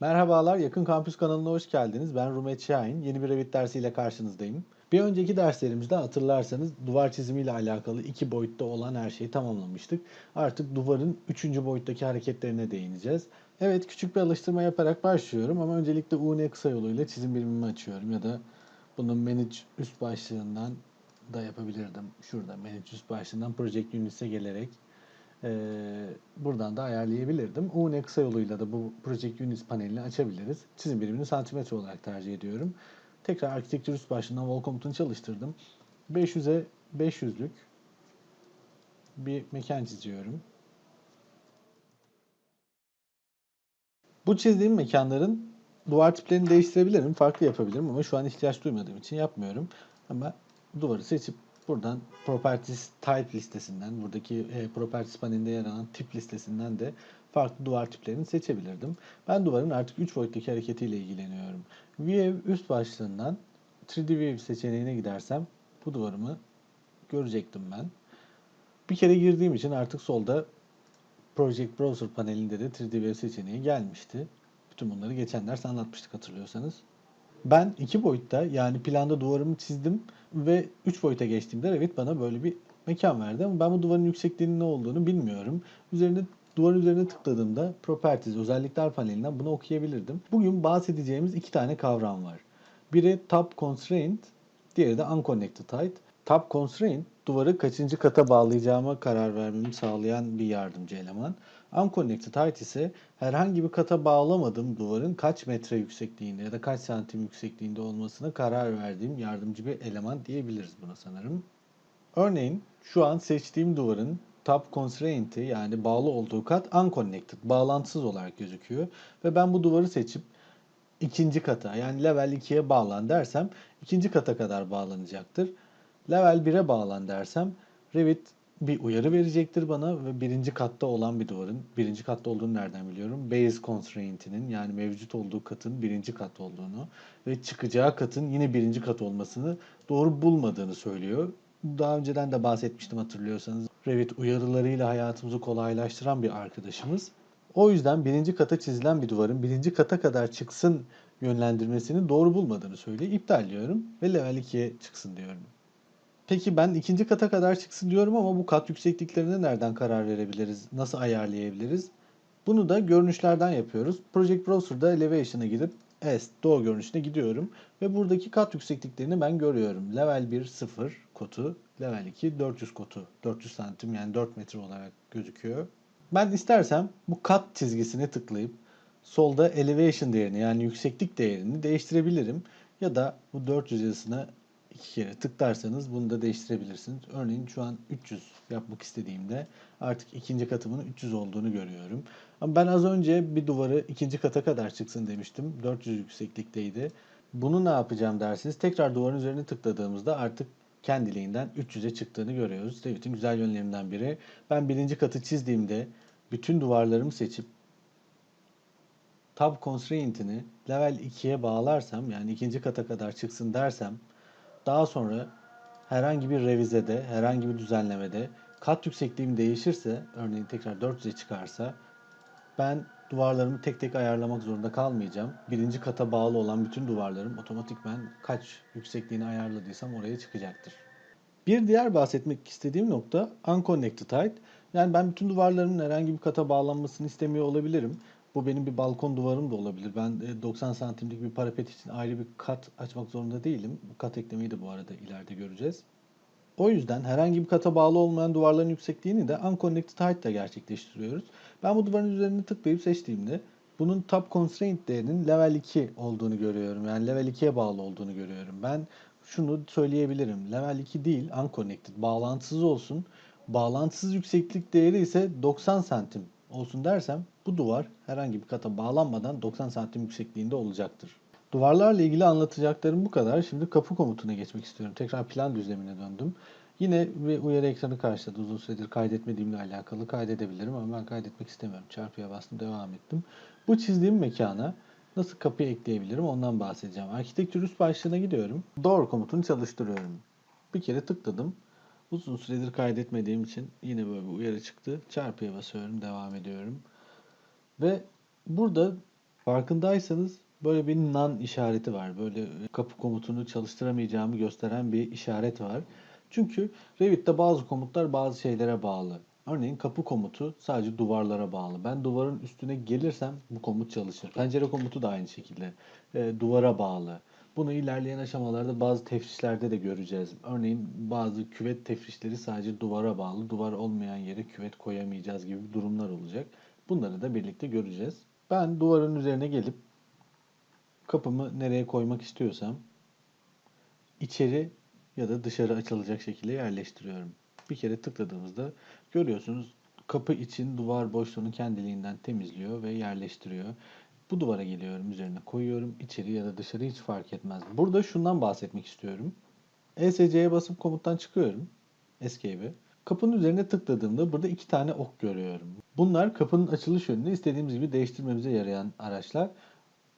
Merhabalar, Yakın Kampüs kanalına hoş geldiniz. Ben Rumet Şahin. Yeni bir Revit dersiyle karşınızdayım. Bir önceki derslerimizde hatırlarsanız duvar çizimiyle alakalı iki boyutta olan her şeyi tamamlamıştık. Artık duvarın üçüncü boyuttaki hareketlerine değineceğiz. Evet, küçük bir alıştırma yaparak başlıyorum ama öncelikle UN kısa yoluyla çizim birimimi açıyorum ya da bunun Manage üst başlığından da yapabilirdim. Şurada Manage üst başlığından Project Units'e gelerek buradan da ayarlayabilirdim. UN kısa yoluyla da bu Project Units panelini açabiliriz. Çizim birimini santimetre olarak tercih ediyorum. Tekrar architecture üst başlığından wall komutunu çalıştırdım. 500'e 500'lük bir mekan çiziyorum. Bu çizdiğim mekanların duvar tiplerini değiştirebilirim, farklı yapabilirim ama şu an ihtiyaç duymadığım için yapmıyorum. Ama duvarı seçip buradan Properties Type listesinden, buradaki e, Properties panelinde yer alan tip listesinden de farklı duvar tiplerini seçebilirdim. Ben duvarın artık 3 boyuttaki hareketiyle ilgileniyorum. View üst başlığından 3D View seçeneğine gidersem bu duvarımı görecektim ben. Bir kere girdiğim için artık solda Project Browser panelinde de 3D View seçeneği gelmişti. Bütün bunları geçen ders anlatmıştık hatırlıyorsanız. Ben iki boyutta yani planda duvarımı çizdim ve üç boyuta geçtiğimde Revit bana böyle bir mekan verdi ama ben bu duvarın yüksekliğinin ne olduğunu bilmiyorum. Üzerine duvarın üzerine tıkladığımda Properties, özellikler panelinden bunu okuyabilirdim. Bugün bahsedeceğimiz iki tane kavram var. Biri Top Constraint, diğeri de Unconnected Height. Top Constraint, duvarı kaçıncı kata bağlayacağıma karar vermemi sağlayan bir yardımcı eleman. Unconnected height ise herhangi bir kata bağlamadığım duvarın kaç metre yüksekliğinde ya da kaç santim yüksekliğinde olmasına karar verdiğim yardımcı bir eleman diyebiliriz buna sanırım. Örneğin şu an seçtiğim duvarın top constraint'i yani bağlı olduğu kat unconnected, bağlantısız olarak gözüküyor. Ve ben bu duvarı seçip ikinci kata yani level 2'ye bağlan dersem ikinci kata kadar bağlanacaktır. Level 1'e bağlan dersem Revit bir uyarı verecektir bana ve birinci katta olan bir duvarın, birinci katta olduğunu nereden biliyorum? Base constraint'inin yani mevcut olduğu katın birinci kat olduğunu ve çıkacağı katın yine birinci kat olmasını doğru bulmadığını söylüyor. Daha önceden de bahsetmiştim hatırlıyorsanız. Revit uyarılarıyla hayatımızı kolaylaştıran bir arkadaşımız. O yüzden birinci kata çizilen bir duvarın birinci kata kadar çıksın yönlendirmesini doğru bulmadığını söylüyor. İptalliyorum ve level 2'ye çıksın diyorum. Peki ben ikinci kata kadar çıksın diyorum ama bu kat yüksekliklerine nereden karar verebiliriz? Nasıl ayarlayabiliriz? Bunu da görünüşlerden yapıyoruz. Project Browser'da Elevation'a gidip Est, Doğu görünüşüne gidiyorum. Ve buradaki kat yüksekliklerini ben görüyorum. Level 1 0 kotu, Level 2 400 kotu. 400 santim yani 4 metre olarak gözüküyor. Ben istersem bu kat çizgisine tıklayıp solda elevation değerini yani yükseklik değerini değiştirebilirim. Ya da bu 400 yazısına iki kere tıklarsanız bunu da değiştirebilirsiniz. Örneğin şu an 300 yapmak istediğimde artık ikinci katımın 300 olduğunu görüyorum. Ama ben az önce bir duvarı ikinci kata kadar çıksın demiştim. 400 yükseklikteydi. Bunu ne yapacağım dersiniz. Tekrar duvarın üzerine tıkladığımızda artık kendiliğinden 300'e çıktığını görüyoruz. Revit'in güzel yönlerinden biri. Ben birinci katı çizdiğimde bütün duvarlarımı seçip tab constraint'ini level 2'ye bağlarsam yani ikinci kata kadar çıksın dersem daha sonra herhangi bir revizede, herhangi bir düzenlemede kat yüksekliğim değişirse, örneğin tekrar 400'e çıkarsa ben duvarlarımı tek tek ayarlamak zorunda kalmayacağım. Birinci kata bağlı olan bütün duvarlarım otomatikmen kaç yüksekliğini ayarladıysam oraya çıkacaktır. Bir diğer bahsetmek istediğim nokta unconnected height. Yani ben bütün duvarlarımın herhangi bir kata bağlanmasını istemiyor olabilirim. Bu benim bir balkon duvarım da olabilir. Ben 90 santimlik bir parapet için ayrı bir kat açmak zorunda değilim. Bu kat eklemeyi de bu arada ileride göreceğiz. O yüzden herhangi bir kata bağlı olmayan duvarların yüksekliğini de unconnected height ile gerçekleştiriyoruz. Ben bu duvarın üzerine tıklayıp seçtiğimde bunun top constraint değerinin level 2 olduğunu görüyorum. Yani level 2'ye bağlı olduğunu görüyorum. Ben şunu söyleyebilirim. Level 2 değil, unconnected, bağlantısız olsun. Bağlantısız yükseklik değeri ise 90 santim olsun dersem bu duvar herhangi bir kata bağlanmadan 90 santim yüksekliğinde olacaktır. Duvarlarla ilgili anlatacaklarım bu kadar. Şimdi kapı komutuna geçmek istiyorum. Tekrar plan düzlemine döndüm. Yine bir uyarı ekranı karşıladı. Uzun süredir kaydetmediğimle alakalı kaydedebilirim ama ben kaydetmek istemiyorum. Çarpıya bastım devam ettim. Bu çizdiğim mekana nasıl kapı ekleyebilirim ondan bahsedeceğim. Architecture üst başlığına gidiyorum. Door komutunu çalıştırıyorum. Bir kere tıkladım. Uzun süredir kaydetmediğim için yine böyle bir uyarı çıktı. Çarpıya basıyorum, devam ediyorum. Ve burada Farkındaysanız böyle bir nan işareti var. Böyle kapı komutunu çalıştıramayacağımı gösteren bir işaret var. Çünkü Revit'te bazı komutlar bazı şeylere bağlı. Örneğin kapı komutu sadece duvarlara bağlı. Ben duvarın üstüne gelirsem bu komut çalışır. Pencere komutu da aynı şekilde. E, duvara bağlı. Bunu ilerleyen aşamalarda bazı tefrişlerde de göreceğiz. Örneğin bazı küvet tefrişleri sadece duvara bağlı. Duvar olmayan yere küvet koyamayacağız gibi durumlar olacak. Bunları da birlikte göreceğiz. Ben duvarın üzerine gelip kapımı nereye koymak istiyorsam içeri ya da dışarı açılacak şekilde yerleştiriyorum. Bir kere tıkladığımızda görüyorsunuz kapı için duvar boşluğunu kendiliğinden temizliyor ve yerleştiriyor. Bu duvara geliyorum, üzerine koyuyorum. İçeri ya da dışarı hiç fark etmez. Burada şundan bahsetmek istiyorum. ESC'ye basıp komuttan çıkıyorum. Escape'e. Kapının üzerine tıkladığımda burada iki tane ok görüyorum. Bunlar kapının açılış yönünü istediğimiz gibi değiştirmemize yarayan araçlar.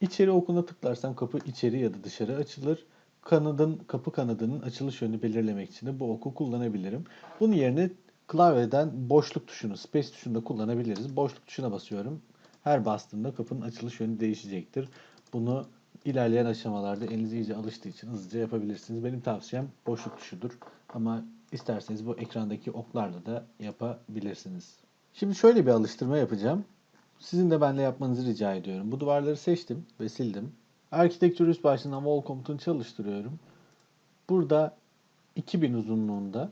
İçeri okuna tıklarsam kapı içeri ya da dışarı açılır. Kanadın, kapı kanadının açılış yönünü belirlemek için de bu oku kullanabilirim. Bunun yerine klavyeden boşluk tuşunu, space tuşunu da kullanabiliriz. Boşluk tuşuna basıyorum. Her bastığımda kapının açılış yönü değişecektir. Bunu ilerleyen aşamalarda eliniz iyice alıştığı için hızlıca yapabilirsiniz. Benim tavsiyem boşluk tuşudur. Ama isterseniz bu ekrandaki oklarla da yapabilirsiniz. Şimdi şöyle bir alıştırma yapacağım. Sizin de benimle yapmanızı rica ediyorum. Bu duvarları seçtim ve sildim. Architecture üst başlığından wall komutunu çalıştırıyorum. Burada 2000 uzunluğunda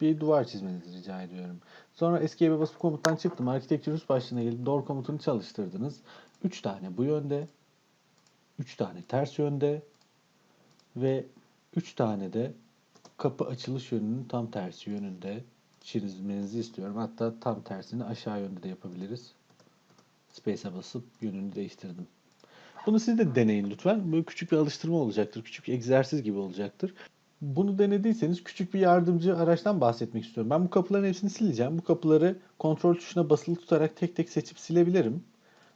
bir duvar çizmenizi rica ediyorum. Sonra Escape'e basıp komuttan çıktım. Architecture üst başlığına gelip door komutunu çalıştırdınız. 3 tane bu yönde, 3 tane ters yönde ve 3 tane de kapı açılış yönünün tam tersi yönünde çizmenizi istiyorum. Hatta tam tersini aşağı yönde de yapabiliriz. Space'e basıp yönünü değiştirdim. Bunu siz de deneyin lütfen. Böyle küçük bir alıştırma olacaktır. Küçük bir egzersiz gibi olacaktır. Bunu denediyseniz küçük bir yardımcı araçtan bahsetmek istiyorum. Ben bu kapıların hepsini sileceğim. Bu kapıları kontrol tuşuna basılı tutarak tek tek seçip silebilirim.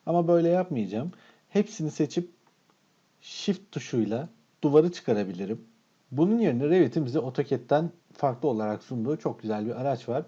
Ama böyle yapmayacağım. Hepsini seçip Shift tuşuyla duvarı çıkarabilirim. Bunun yerine Revit'in bize AutoCAD'den farklı olarak sunduğu çok güzel bir araç var.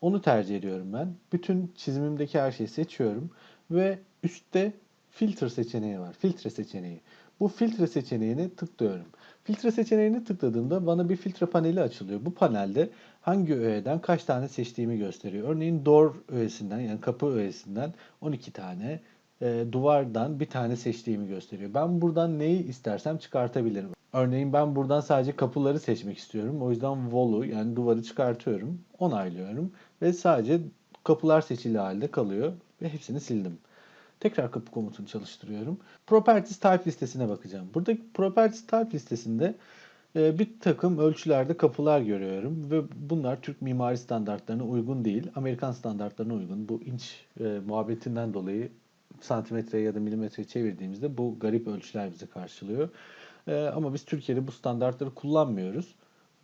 Onu tercih ediyorum ben. Bütün çizimimdeki her şeyi seçiyorum ve üstte filtre seçeneği var. Filtre seçeneği. Bu filtre seçeneğini tıklıyorum. Filtre seçeneğini tıkladığımda bana bir filtre paneli açılıyor. Bu panelde hangi öğeden kaç tane seçtiğimi gösteriyor. Örneğin door öğesinden yani kapı öğesinden 12 tane, e, duvardan bir tane seçtiğimi gösteriyor. Ben buradan neyi istersem çıkartabilirim. Örneğin ben buradan sadece kapıları seçmek istiyorum. O yüzden wall'u yani duvarı çıkartıyorum, onaylıyorum ve sadece kapılar seçili halde kalıyor ve hepsini sildim. Tekrar kapı komutunu çalıştırıyorum. Properties Type listesine bakacağım. Buradaki Properties Type listesinde e, bir takım ölçülerde kapılar görüyorum ve bunlar Türk mimari standartlarına uygun değil. Amerikan standartlarına uygun. Bu inç e, muhabbetinden dolayı santimetre ya da milimetre çevirdiğimizde bu garip ölçüler bizi karşılıyor. E, ama biz Türkiye'de bu standartları kullanmıyoruz.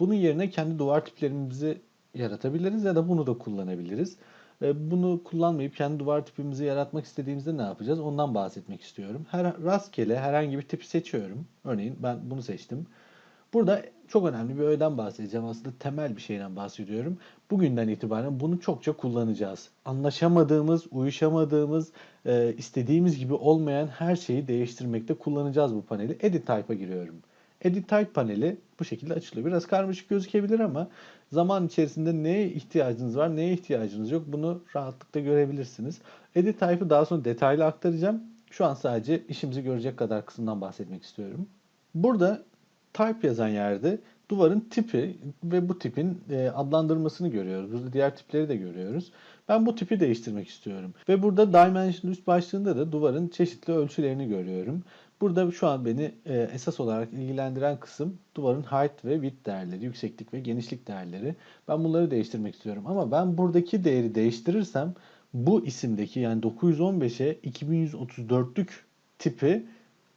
Bunun yerine kendi duvar tiplerimizi yaratabiliriz ya da bunu da kullanabiliriz. E, Bunu kullanmayıp kendi duvar tipimizi yaratmak istediğimizde ne yapacağız? Ondan bahsetmek istiyorum. Her rastgele herhangi bir tipi seçiyorum. Örneğin ben bunu seçtim. Burada çok önemli bir öğeden bahsedeceğim. Aslında temel bir şeyden bahsediyorum. Bugünden itibaren bunu çokça kullanacağız. Anlaşamadığımız, uyuşamadığımız, e, istediğimiz gibi olmayan her şeyi değiştirmekte kullanacağız bu paneli. Edit Type'a giriyorum. Edit Type paneli bu şekilde açılıyor. Biraz karmaşık gözükebilir ama zaman içerisinde neye ihtiyacınız var, neye ihtiyacınız yok bunu rahatlıkla görebilirsiniz. Edit Type'ı daha sonra detaylı aktaracağım. Şu an sadece işimizi görecek kadar kısımdan bahsetmek istiyorum. Burada type yazan yerde duvarın tipi ve bu tipin e, adlandırmasını görüyoruz. Burada diğer tipleri de görüyoruz. Ben bu tipi değiştirmek istiyorum. Ve burada dimension üst başlığında da duvarın çeşitli ölçülerini görüyorum. Burada şu an beni e, esas olarak ilgilendiren kısım duvarın height ve width değerleri, yükseklik ve genişlik değerleri. Ben bunları değiştirmek istiyorum. Ama ben buradaki değeri değiştirirsem bu isimdeki yani 915'e 2134'lük tipi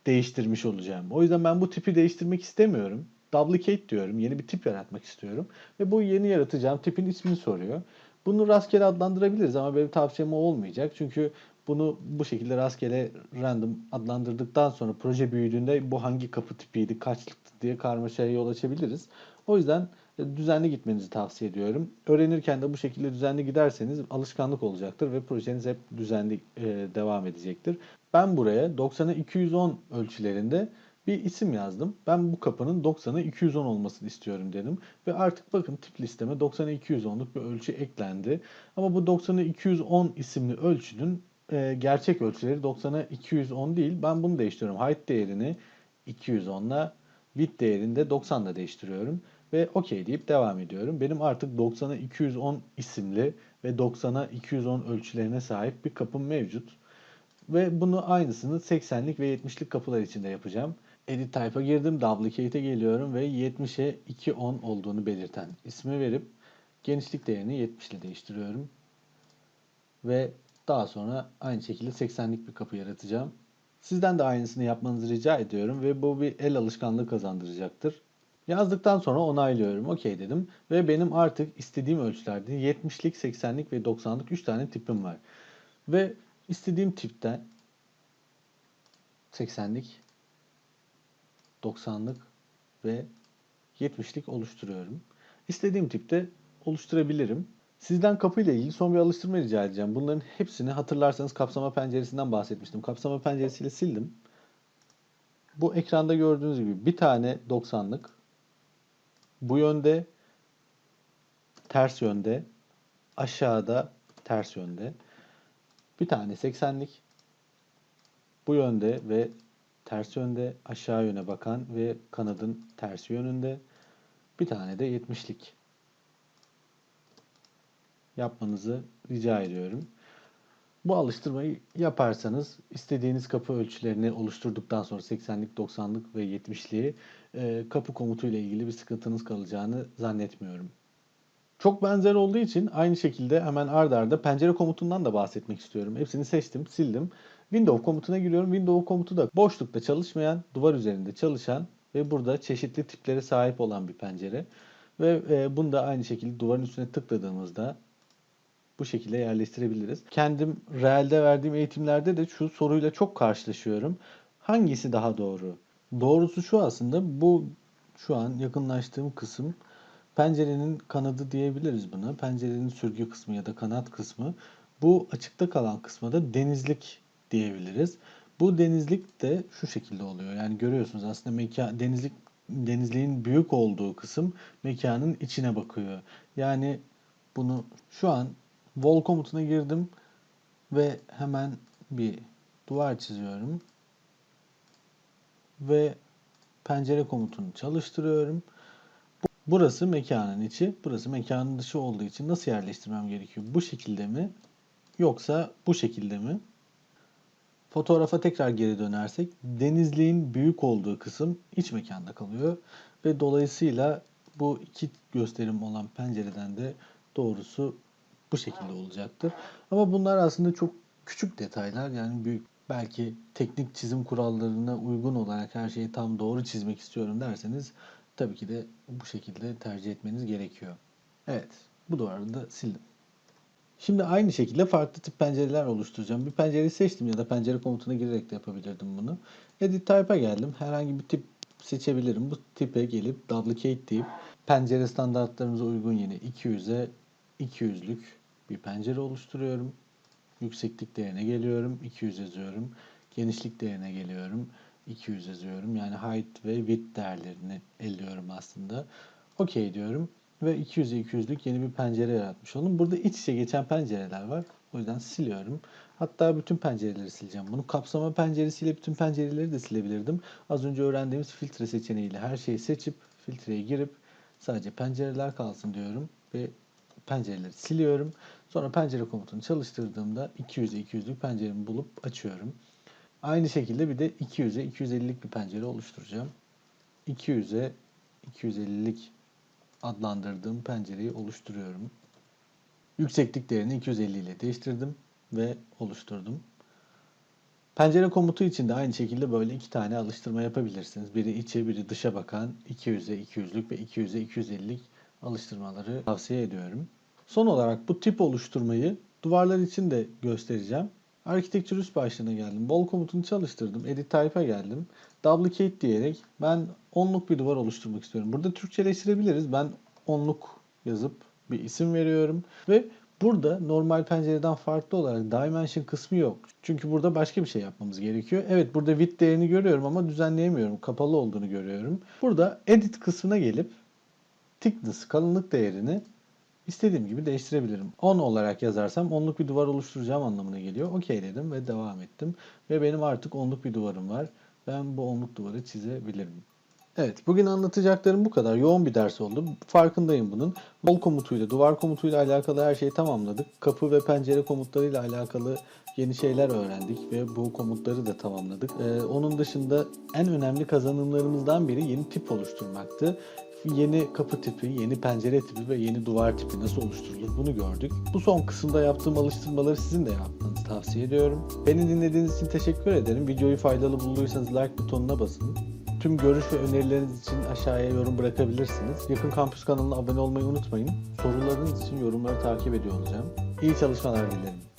değiştirmiş olacağım. O yüzden ben bu tipi değiştirmek istemiyorum. Duplicate diyorum. Yeni bir tip yaratmak istiyorum. Ve bu yeni yaratacağım tipin ismini soruyor. Bunu rastgele adlandırabiliriz ama benim tavsiyem o olmayacak. Çünkü Bunu bu şekilde rastgele random adlandırdıktan sonra proje büyüdüğünde bu hangi kapı tipiydi, kaçlıktı diye karmaşaya yol açabiliriz. O yüzden e, düzenli gitmenizi tavsiye ediyorum. Öğrenirken de bu şekilde düzenli giderseniz alışkanlık olacaktır ve projeniz hep düzenli e, devam edecektir. Ben buraya 90'a 210 ölçülerinde bir isim yazdım. Ben bu kapının 90'a 210 olmasını istiyorum dedim. Ve artık bakın tip listeme 90'a 210'luk bir ölçü eklendi. Ama bu 90'a 210 isimli ölçünün e, gerçek ölçüleri 90'a 210 değil. Ben bunu değiştiriyorum. Height değerini 210 ile width değerini de 90 ile değiştiriyorum. Ve OK deyip devam ediyorum. Benim artık 90'a 210 isimli ve 90'a 210 ölçülerine sahip bir kapım mevcut. Ve bunu aynısını 80'lik ve 70'lik kapılar için de yapacağım. Edit Type'a girdim. Duplicate'e geliyorum ve 70'e 210 olduğunu belirten ismi verip genişlik değerini 70 ile değiştiriyorum. Ve daha sonra aynı şekilde 80'lik bir kapı yaratacağım. Sizden de aynısını yapmanızı rica ediyorum ve bu bir el alışkanlığı kazandıracaktır. Yazdıktan sonra onaylıyorum. Okey dedim. Ve benim artık istediğim ölçülerde 70'lik, 80'lik ve 90'lık 3 tane tipim var. Ve istediğim tipten 80'lik, 90'lık ve 70'lik oluşturuyorum. İstediğim tipte oluşturabilirim. Sizden kapıyla ilgili son bir alıştırma rica edeceğim. Bunların hepsini hatırlarsanız kapsama penceresinden bahsetmiştim. Kapsama penceresiyle sildim. Bu ekranda gördüğünüz gibi bir tane 90'lık bu yönde ters yönde aşağıda ters yönde bir tane 80'lik bu yönde ve ters yönde aşağı yöne bakan ve kanadın tersi yönünde bir tane de 70'lik yapmanızı rica ediyorum. Bu alıştırmayı yaparsanız istediğiniz kapı ölçülerini oluşturduktan sonra 80'lik, 90'lık ve 70'liği e, kapı komutuyla ilgili bir sıkıntınız kalacağını zannetmiyorum. Çok benzer olduğu için aynı şekilde hemen ardarda arda pencere komutundan da bahsetmek istiyorum. Hepsini seçtim, sildim. Windows komutuna giriyorum. Windows komutu da boşlukta çalışmayan, duvar üzerinde çalışan ve burada çeşitli tiplere sahip olan bir pencere. Ve e, bunu da aynı şekilde duvarın üstüne tıkladığımızda bu şekilde yerleştirebiliriz. Kendim realde verdiğim eğitimlerde de şu soruyla çok karşılaşıyorum. Hangisi daha doğru? Doğrusu şu aslında bu şu an yakınlaştığım kısım pencerenin kanadı diyebiliriz buna. Pencerenin sürgü kısmı ya da kanat kısmı. Bu açıkta kalan kısma da denizlik diyebiliriz. Bu denizlik de şu şekilde oluyor. Yani görüyorsunuz aslında mekan denizlik denizliğin büyük olduğu kısım mekanın içine bakıyor. Yani bunu şu an Wall komutuna girdim ve hemen bir duvar çiziyorum. Ve pencere komutunu çalıştırıyorum. Burası mekanın içi, burası mekanın dışı olduğu için nasıl yerleştirmem gerekiyor? Bu şekilde mi? Yoksa bu şekilde mi? Fotoğrafa tekrar geri dönersek denizliğin büyük olduğu kısım iç mekanda kalıyor ve dolayısıyla bu iki gösterim olan pencereden de doğrusu bu şekilde olacaktır. Ama bunlar aslında çok küçük detaylar yani büyük belki teknik çizim kurallarına uygun olarak her şeyi tam doğru çizmek istiyorum derseniz tabii ki de bu şekilde tercih etmeniz gerekiyor. Evet, bu duvarı da sildim. Şimdi aynı şekilde farklı tip pencereler oluşturacağım. Bir pencereyi seçtim ya da pencere komutuna girerek de yapabilirdim bunu. Edit Type'a geldim. Herhangi bir tip seçebilirim. Bu tipe gelip Duplicate deyip pencere standartlarımıza uygun yine 200'e 200'lük bir pencere oluşturuyorum. Yükseklik değerine geliyorum. 200 yazıyorum. Genişlik değerine geliyorum. 200 yazıyorum. Yani height ve width değerlerini elliyorum aslında. OK diyorum. Ve 200'e 200'lük yeni bir pencere yaratmış oldum. Burada iç içe geçen pencereler var. O yüzden siliyorum. Hatta bütün pencereleri sileceğim. Bunu kapsama penceresiyle bütün pencereleri de silebilirdim. Az önce öğrendiğimiz filtre seçeneğiyle her şeyi seçip filtreye girip sadece pencereler kalsın diyorum. Ve pencereleri siliyorum. Sonra pencere komutunu çalıştırdığımda 200'e 200'lük penceremi bulup açıyorum. Aynı şekilde bir de 200'e 250'lik bir pencere oluşturacağım. 200'e 250'lik adlandırdığım pencereyi oluşturuyorum. Yükseklik değerini 250 ile değiştirdim ve oluşturdum. Pencere komutu için de aynı şekilde böyle iki tane alıştırma yapabilirsiniz. Biri içe biri dışa bakan 200'e 200'lük ve 200'e 250'lik alıştırmaları tavsiye ediyorum. Son olarak bu tip oluşturmayı duvarlar için de göstereceğim. Architecture üst başlığına geldim. Wall komutunu çalıştırdım. Edit type'a geldim. Duplicate diyerek ben onluk bir duvar oluşturmak istiyorum. Burada Türkçeleştirebiliriz. Ben onluk yazıp bir isim veriyorum ve burada normal pencereden farklı olarak dimension kısmı yok. Çünkü burada başka bir şey yapmamız gerekiyor. Evet burada width değerini görüyorum ama düzenleyemiyorum. Kapalı olduğunu görüyorum. Burada edit kısmına gelip thickness kalınlık değerini istediğim gibi değiştirebilirim. 10 olarak yazarsam onluk bir duvar oluşturacağım anlamına geliyor. Okey dedim ve devam ettim. Ve benim artık onluk bir duvarım var. Ben bu onluk duvarı çizebilirim. Evet, bugün anlatacaklarım bu kadar. Yoğun bir ders oldu. Farkındayım bunun. Wall komutuyla, duvar komutuyla alakalı her şeyi tamamladık. Kapı ve pencere komutlarıyla alakalı yeni şeyler öğrendik ve bu komutları da tamamladık. Ee, onun dışında en önemli kazanımlarımızdan biri yeni tip oluşturmaktı. Yeni kapı tipi, yeni pencere tipi ve yeni duvar tipi nasıl oluşturulur bunu gördük. Bu son kısımda yaptığım alıştırmaları sizin de yapmanızı tavsiye ediyorum. Beni dinlediğiniz için teşekkür ederim. Videoyu faydalı bulduysanız like butonuna basın. Tüm görüş ve önerileriniz için aşağıya yorum bırakabilirsiniz. Yakın Kampüs kanalına abone olmayı unutmayın. Sorularınız için yorumları takip ediyor olacağım. İyi çalışmalar dilerim.